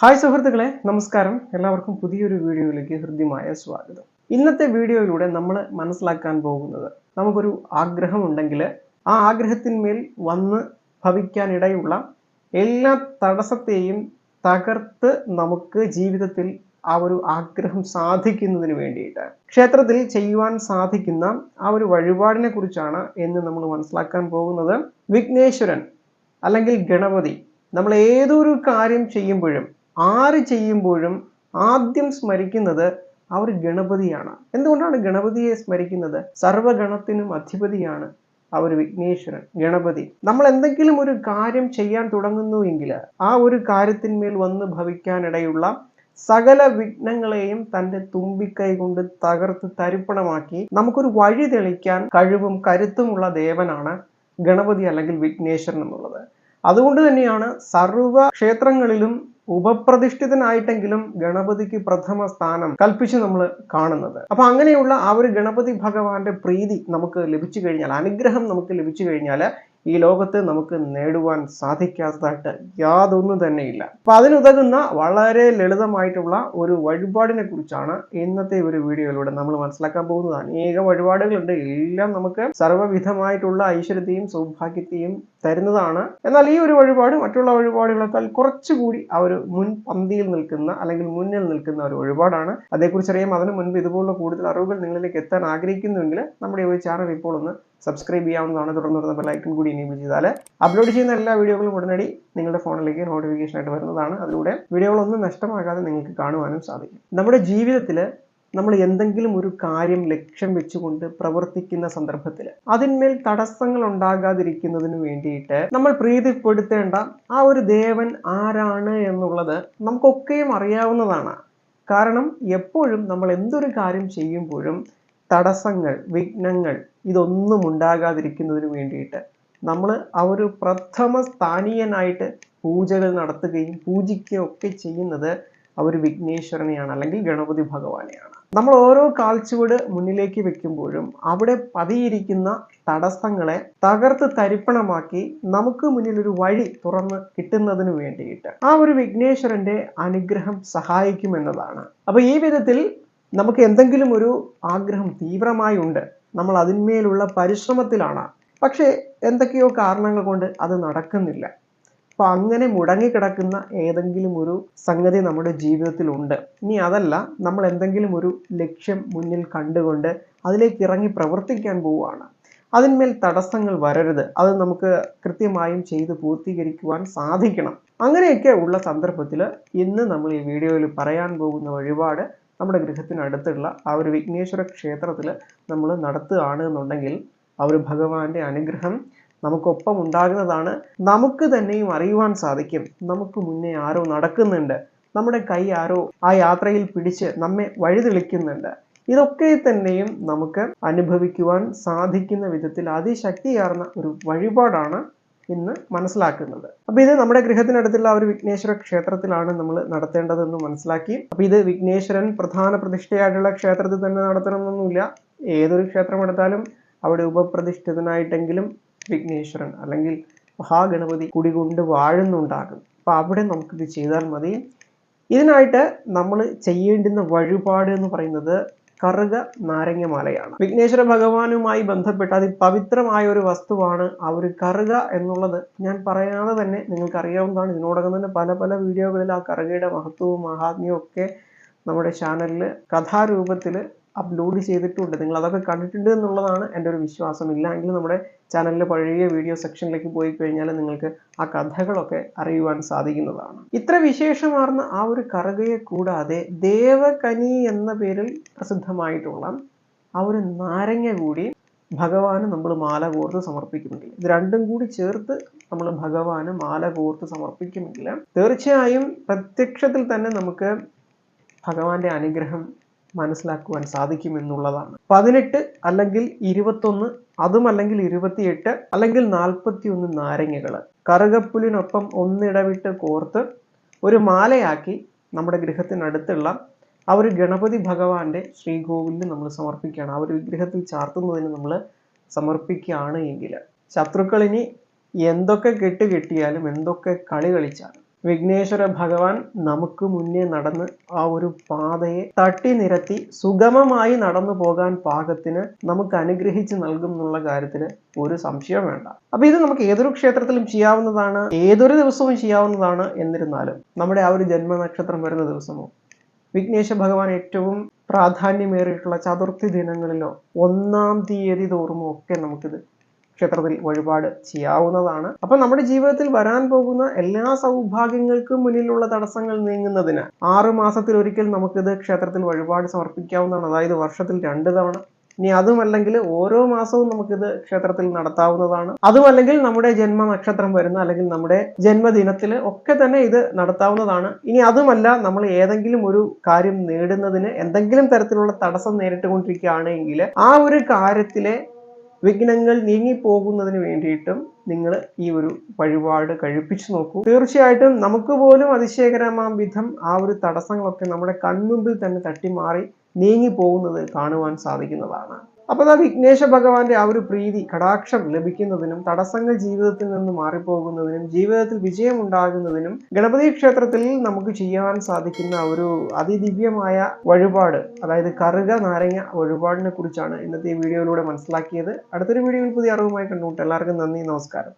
Hi സുഹൃത്തുക്കളെ നമസ്കാരം. എല്ലാവർക്കും പുതിയൊരു വീഡിയോയിലേക്ക് ഹൃദ്യമായ സ്വാഗതം. ഇന്നത്തെ വീഡിയോയിലൂടെ നമ്മൾ മനസ്സിലാക്കാൻ പോകുന്നത് നമുക്കൊരു ആഗ്രഹം ഉണ്ടെങ്കിൽ ആ ആഗ്രഹത്തിന്മേൽ വന്ന് ഭവിക്കാനിടയുള്ള എല്ലാ തടസ്സത്തെയും തകർത്ത് നമുക്ക് ജീവിതത്തിൽ ആ ഒരു ആഗ്രഹം സാധിക്കുന്നതിന് വേണ്ടിയിട്ട്. ക്ഷേത്രത്തിൽ ചെയ്യുവാൻ സാധിക്കുന്ന ആ ഒരു വഴിപാടിനെ കുറിച്ചാണ് എന്ന് നമ്മൾ മനസ്സിലാക്കാൻ പോകുന്നത്. വിഘ്നേശ്വരൻ അല്ലെങ്കിൽ ഗണപതി നമ്മൾ ഏതൊരു കാര്യം ചെയ്യുമ്പോഴും ആര് ചെയ്യുമ്പോഴും ആദ്യം സ്മരിക്കുന്നത് അവർ ഗണപതിയാണ്. എന്തുകൊണ്ടാണ് ഗണപതിയെ സ്മരിക്കുന്നത്? സർവഗണത്തിനും അധിപതിയാണ് ഒരു വിഘ്നേശ്വരൻ ഗണപതി. നമ്മൾ എന്തെങ്കിലും ഒരു കാര്യം ചെയ്യാൻ തുടങ്ങുന്നു എങ്കിൽ ആ ഒരു കാര്യത്തിന്മേൽ വന്ന് ഭവിക്കാനിടയുള്ള സകല വിഘ്നങ്ങളെയും തന്റെ തുമ്പിക്കൈ കൊണ്ട് തകർത്ത് തരിപ്പണമാക്കി നമുക്കൊരു വഴി തെളിക്കാൻ കഴിവും കരുത്തുമുള്ള ദേവനാണ് ഗണപതി അല്ലെങ്കിൽ വിഘ്നേശ്വരൻ എന്നുള്ളത്. അതുകൊണ്ട് തന്നെയാണ് സർവ ക്ഷേത്രങ്ങളിലും ഉപപ്രതിഷ്ഠിതനായിട്ടെങ്കിലും ഗണപതിക്ക് പ്രഥമ സ്ഥാനം കൽപ്പിച്ച് നമ്മൾ കാണുന്നത്. അപ്പൊ അങ്ങനെയുള്ള ആ ഒരു ഗണപതി ഭഗവാന്റെ പ്രീതി നമുക്ക് ലഭിച്ചു കഴിഞ്ഞാൽ അനുഗ്രഹം നമുക്ക് ലഭിച്ചു കഴിഞ്ഞാൽ ഈ ലോകത്ത് നമുക്ക് നേടുവാൻ സാധിക്കാത്തതായിട്ട് യാതൊന്നും തന്നെയില്ല. അപ്പൊ അതിനുതകുന്ന വളരെ ലളിതമായിട്ടുള്ള ഒരു വഴിപാടിനെ കുറിച്ചാണ് ഇന്നത്തെ ഒരു വീഡിയോയിലൂടെ നമ്മൾ മനസ്സിലാക്കാൻ പോകുന്നത്. അനേക വഴിപാടുകളുണ്ട്. എല്ലാം നമുക്ക് സർവവിധമായിട്ടുള്ള ഐശ്വര്യത്തെയും സൗഭാഗ്യത്തെയും തരുന്നതാണ്. എന്നാൽ ഈ ഒരു വഴിപാട് മറ്റുള്ള വഴിപാടുകളെക്കാൾ കുറച്ചുകൂടി ആ ഒരു മുൻ പന്തിയിൽ നിൽക്കുന്ന അല്ലെങ്കിൽ മുന്നിൽ നിൽക്കുന്ന ഒരു വഴിപാടാണ്. അതേക്കുറിച്ച് അറിയാം അതിനു മുൻപ് ഇതുപോലുള്ള കൂടുതൽ അറിവുകൾ നിങ്ങളിലേക്ക് എത്താൻ ആഗ്രഹിക്കുന്നുവെങ്കിൽ നമ്മുടെ ഒരു ചാനൽ ഇപ്പോൾ ഒന്ന് സബ്സ്ക്രൈബ് ചെയ്യാവുന്നതാണ്. തുടർന്ന് വരുന്ന ബെല്ലൈക്കൺ കൂടി എനേബിൾ ചെയ്താൽ അപ്ലോഡ് ചെയ്യുന്ന എല്ലാ വീഡിയോകളും ഉടനടി നിങ്ങളുടെ ഫോണിലേക്ക് നോട്ടിഫിക്കേഷൻ ആയിട്ട് വരുന്നതാണ്. അതിലൂടെ വീഡിയോകളൊന്നും നഷ്ടമാകാതെ നിങ്ങൾക്ക് കാണുവാനും സാധിക്കും. നമ്മുടെ ജീവിതത്തിൽ നമ്മൾ എന്തെങ്കിലും ഒരു കാര്യം ലക്ഷ്യം വെച്ചുകൊണ്ട് പ്രവർത്തിക്കുന്ന സന്ദർഭത്തിൽ അതിന്മേൽ തടസ്സങ്ങൾ ഉണ്ടാകാതിരിക്കുന്നതിന് വേണ്ടിയിട്ട് നമ്മൾ പ്രീതിപ്പെടുത്തേണ്ട ആ ഒരു ദേവൻ ആരാണ് എന്നുള്ളത് നമുക്കൊക്കെയും അറിയാവുന്നതാണ്. കാരണം എപ്പോഴും നമ്മൾ എന്തൊരു കാര്യം ചെയ്യുമ്പോഴും തടസ്സങ്ങൾ വിഘ്നങ്ങൾ ഇതൊന്നും ഉണ്ടാകാതിരിക്കുന്നതിന് വേണ്ടിയിട്ട് നമ്മൾ ആ ഒരു പ്രഥമ സ്ഥാനീയനായിട്ട് പൂജകൾ നടത്തുകയും പൂജിക്കുകയും ഒക്കെ ചെയ്യുന്നത് ആ ഒരു വിഘ്നേശ്വരനെയാണ് അല്ലെങ്കിൽ ഗണപതി ഭഗവാനെയാണ്. നമ്മൾ ഓരോ കാൽച്ചുവട് മുന്നിലേക്ക് വെക്കുമ്പോഴും അവിടെ പതിയിരിക്കുന്ന തടസ്സങ്ങളെ തകർത്ത് തരിപ്പണമാക്കി നമുക്ക് മുന്നിൽ ഒരു വഴി തുറന്ന് കിട്ടുന്നതിന് വേണ്ടിയിട്ട് ആ ഒരു വിഘ്നേശ്വരന്റെ അനുഗ്രഹം സഹായിക്കുമെന്നതാണ്. അപ്പൊ ഈ വിധത്തിൽ നമുക്ക് എന്തെങ്കിലും ഒരു ആഗ്രഹം തീവ്രമായി ഉണ്ട് നമ്മൾ അതിന്മേലുള്ള പരിശ്രമത്തിലാണ്. പക്ഷേ എന്തൊക്കെയോ കാരണങ്ങൾ കൊണ്ട് അത് നടക്കുന്നില്ല. അപ്പൊ അങ്ങനെ മുടങ്ങിക്കിടക്കുന്ന ഏതെങ്കിലും ഒരു സംഗതി നമ്മുടെ ജീവിതത്തിലുണ്ട് ഇനി അതല്ല നമ്മൾ എന്തെങ്കിലും ഒരു ലക്ഷ്യം മുന്നിൽ കണ്ടുകൊണ്ട് അതിലേക്ക് ഇറങ്ങി പ്രവർത്തിക്കാൻ പോവുകയാണ്. അതിന്മേൽ തടസ്സങ്ങൾ വരരുത്. അത് നമുക്ക് കൃത്യമായും ചെയ്ത് പൂർത്തീകരിക്കുവാൻ സാധിക്കണം. അങ്ങനെയൊക്കെ ഉള്ള സന്ദർഭത്തിൽ ഇന്ന് നമ്മൾ ഈ വീഡിയോയിൽ പറയാൻ പോകുന്ന വഴിപാട് നമ്മുടെ ഗൃഹത്തിനടുത്തുള്ള ആ ഒരു വിഘ്നേശ്വര ക്ഷേത്രത്തിൽ നമ്മൾ നടത്തുകയാണ് എന്നുണ്ടെങ്കിൽ ആ ഒരു ഭഗവാന്റെ അനുഗ്രഹം നമുക്കൊപ്പം ഉണ്ടാകുന്നതാണ്. നമുക്ക് തന്നെയും അറിയുവാൻ സാധിക്കും. നമുക്ക് മുന്നേ ആരോ നടക്കുന്നുണ്ട്. നമ്മുടെ കൈ ആരോ ആ യാത്രയിൽ പിടിച്ച് നമ്മെ വഴിതെളിക്കുന്നുണ്ട് ഇതൊക്കെ തന്നെയും നമുക്ക് അനുഭവിക്കുവാൻ സാധിക്കുന്ന വിധത്തിൽ അതിശക്തിയാർന്ന ഒരു വഴിപാടാണ് ഇന്ന് മനസ്സിലാക്കുന്നത്. അപ്പൊ ഇത് നമ്മുടെ ഗൃഹത്തിനടുത്തുള്ള ഒരു വിഘ്നേശ്വര ക്ഷേത്രത്തിലാണ് നമ്മൾ നടത്തേണ്ടതെന്ന് മനസ്സിലാക്കി. അപ്പൊ ഇത് വിഘ്നേശ്വരൻ പ്രധാന പ്രതിഷ്ഠയായിട്ടുള്ള ക്ഷേത്രത്തിൽ തന്നെ നടത്തണമെന്നൊന്നുമില്ല. ഏതൊരു ക്ഷേത്രം എടുത്താലും അവിടെ ഉപപ്രതിഷ്ഠിതനായിട്ടെങ്കിലും വിഘ്നേശ്വരൻ അല്ലെങ്കിൽ മഹാഗണപതി കുടികൊണ്ട് വാഴുന്നുണ്ടാകും. അപ്പൊ അവിടെ നമുക്കിത് ചെയ്താൽ മതി. ഇതിനായിട്ട് നമ്മൾ ചെയ്യേണ്ടുന്ന വഴിപാട് എന്ന് പറയുന്നത് കറുക നാരങ്ങമാലയാണ്. വിഘ്നേശ്വര ഭഗവാനുമായി ബന്ധപ്പെട്ട അതിപവിത്രമായ ഒരു വസ്തുവാണ് ആ ഒരു കറുക എന്നുള്ളത് ഞാൻ പറയാതെ തന്നെ നിങ്ങൾക്ക് അറിയാവുന്നതാണ് ഇതിനോടകം തന്നെ പല പല വീഡിയോകളിൽ ആ കറുകയുടെ മഹത്വവും മഹാത്മ്യവും ഒക്കെ നമ്മുടെ ചാനലിൽ കഥാരൂപത്തിൽ അപ്ലോഡ് ചെയ്തിട്ടുണ്ട്. നിങ്ങൾ അതൊക്കെ കണ്ടിട്ടുണ്ട് എന്നുള്ളതാണ് എന്റെ ഒരു വിശ്വാസം. ഇല്ലെങ്കിൽ നമ്മുടെ ചാനലിലെ പഴയ വീഡിയോ സെക്ഷനിലേക്ക് പോയി കഴിഞ്ഞാൽ നിങ്ങൾക്ക് ആ കഥകളൊക്കെ അറിയുവാൻ സാധിക്കുന്നതാണ്. ഇത്ര വിശേഷമാർന്ന ആ ഒരു കറുകയെ കൂടാതെ ദേവകനി എന്ന പേരിൽ പ്രസിദ്ധമായിട്ടുള്ള ആ ഒരു നാരങ്ങ കൂടി ഭഗവാന് നമ്മൾ മാല കോർത്ത് സമർപ്പിക്കുമെങ്കിൽ ഇത് രണ്ടും കൂടി ചേർത്ത് നമ്മൾ ഭഗവാന് മാല കോർത്ത് സമർപ്പിക്കുമെങ്കിൽ തീർച്ചയായും പ്രത്യക്ഷത്തിൽ തന്നെ നമുക്ക് ഭഗവാന്റെ അനുഗ്രഹം മനസ്സിലാക്കുവാൻ സാധിക്കും എന്നുള്ളതാണ് പതിനെട്ട് അല്ലെങ്കിൽ ഇരുപത്തൊന്ന് അതും അല്ലെങ്കിൽ ഇരുപത്തിയെട്ട് അല്ലെങ്കിൽ നാൽപ്പത്തി ഒന്ന് നാരങ്ങകൾ. കറുകപ്പുലിനൊപ്പം ഒന്നിടവിട്ട് കോർത്ത് ഒരു മാലയാക്കി നമ്മുടെ ഗൃഹത്തിനടുത്തുള്ള ആ ഒരു ഗണപതി ഭഗവാന്റെ ശ്രീകോവിലിന് നമ്മൾ സമർപ്പിക്കുകയാണ്. ആ ഒരു വിഗ്രഹത്തിൽ ചാർത്തുന്നതിന് നമ്മൾ സമർപ്പിക്കുകയാണ് എങ്കിൽ ശത്രുക്കളിനി എന്തൊക്കെ കെട്ട് കെട്ടിയാലും എന്തൊക്കെ കളി കളിച്ചാലും വിഘ്നേശ്വര ഭഗവാൻ നമുക്ക് മുന്നേ നടന്ന് ആ ഒരു പാതയെ തട്ടി നിരത്തി സുഗമമായി നടന്നു പോകാൻ പാകത്തിന് നമുക്ക് അനുഗ്രഹിച്ച് നൽകും എന്നുള്ള കാര്യത്തിൽ ഒരു സംശയം വേണ്ട. അപ്പൊ ഇത് നമുക്ക് ഏതൊരു ക്ഷേത്രത്തിലും ചെയ്യാവുന്നതാണ് ഏതൊരു ദിവസവും ചെയ്യാവുന്നതാണ് എന്നിരുന്നാലും നമ്മുടെ ആ ഒരു ജന്മനക്ഷത്രം വരുന്ന ദിവസമോ വിഘ്നേശ ഭഗവാൻ ഏറ്റവും പ്രാധാന്യമേറിയിട്ടുള്ള ചതുർത്ഥി ദിനങ്ങളിലോ ഒന്നാം തീയതി തോറുമോ ഒക്കെ നമുക്കിത് ക്ഷേത്രത്തിൽ വഴിപാട് ചെയ്യാവുന്നതാണ്. അപ്പൊ നമ്മുടെ ജീവിതത്തിൽ വരാൻ പോകുന്ന എല്ലാ സൗഭാഗ്യങ്ങൾക്കും മുന്നിലുള്ള തടസ്സങ്ങൾ നീങ്ങുന്നതിന് ആറു മാസത്തിൽ ഒരിക്കൽ നമുക്കിത് ക്ഷേത്രത്തിൽ വഴിപാട് സമർപ്പിക്കാവുന്നതാണ്. അതായത് വർഷത്തിൽ രണ്ട് തവണ. ഇനി അതുമല്ലെങ്കിൽ ഓരോ മാസവും നമുക്കിത് ക്ഷേത്രത്തിൽ നടത്താവുന്നതാണ്. അതുമല്ലെങ്കിൽ നമ്മുടെ ജന്മ നക്ഷത്രം വരുന്ന അല്ലെങ്കിൽ നമ്മുടെ ജന്മദിനത്തിൽ ഒക്കെ തന്നെ ഇത് നടത്താവുന്നതാണ്. ഇനി അതുമല്ല നമ്മൾ ഏതെങ്കിലും ഒരു കാര്യം നേടുന്നതിന് എന്തെങ്കിലും തരത്തിലുള്ള തടസ്സം നേരിട്ടുകൊണ്ടിരിക്കുകയാണെങ്കിൽ ആ ഒരു കാര്യത്തിലെ വിഘ്നങ്ങൾ നീങ്ങിപ്പോകുന്നതിന് വേണ്ടിയിട്ടും നിങ്ങൾ ഈ ഒരു വഴിപാട് കഴിപ്പിച്ചു നോക്കൂ. തീർച്ചയായിട്ടും നമുക്ക് പോലും അതിശയകരമാം വിധം ആ ഒരു തടസ്സങ്ങളൊക്കെ നമ്മുടെ കൺമുമ്പിൽ തന്നെ തട്ടിമാറി നീങ്ങി പോകുന്നത് കാണുവാൻ സാധിക്കുന്നതാണ്. അപ്പോൾ ആ വിഘ്നേശ ഭഗവാന്റെ ആ ഒരു പ്രീതി കടാക്ഷം ലഭിക്കുന്നതിനും തടസ്സങ്ങൾ ജീവിതത്തിൽ നിന്ന് മാറിപ്പോകുന്നതിനും ജീവിതത്തിൽ വിജയം ഉണ്ടാകുന്നതിനും ഗണപതി ക്ഷേത്രത്തിൽ നമുക്ക് ചെയ്യാൻ സാധിക്കുന്ന ഒരു അതിദിവ്യമായ വഴിപാട് അതായത് കറുക നാരങ്ങ വഴിപാടിനെ കുറിച്ചാണ് ഇന്നത്തെ ഈ വീഡിയോയിലൂടെ മനസ്സിലാക്കിയത്. അടുത്തൊരു വീഡിയോയിൽ പുതിയ അറിവുമായി കണ്ടുമുട്ട്. എല്ലാവർക്കും നന്ദി നമസ്കാരം.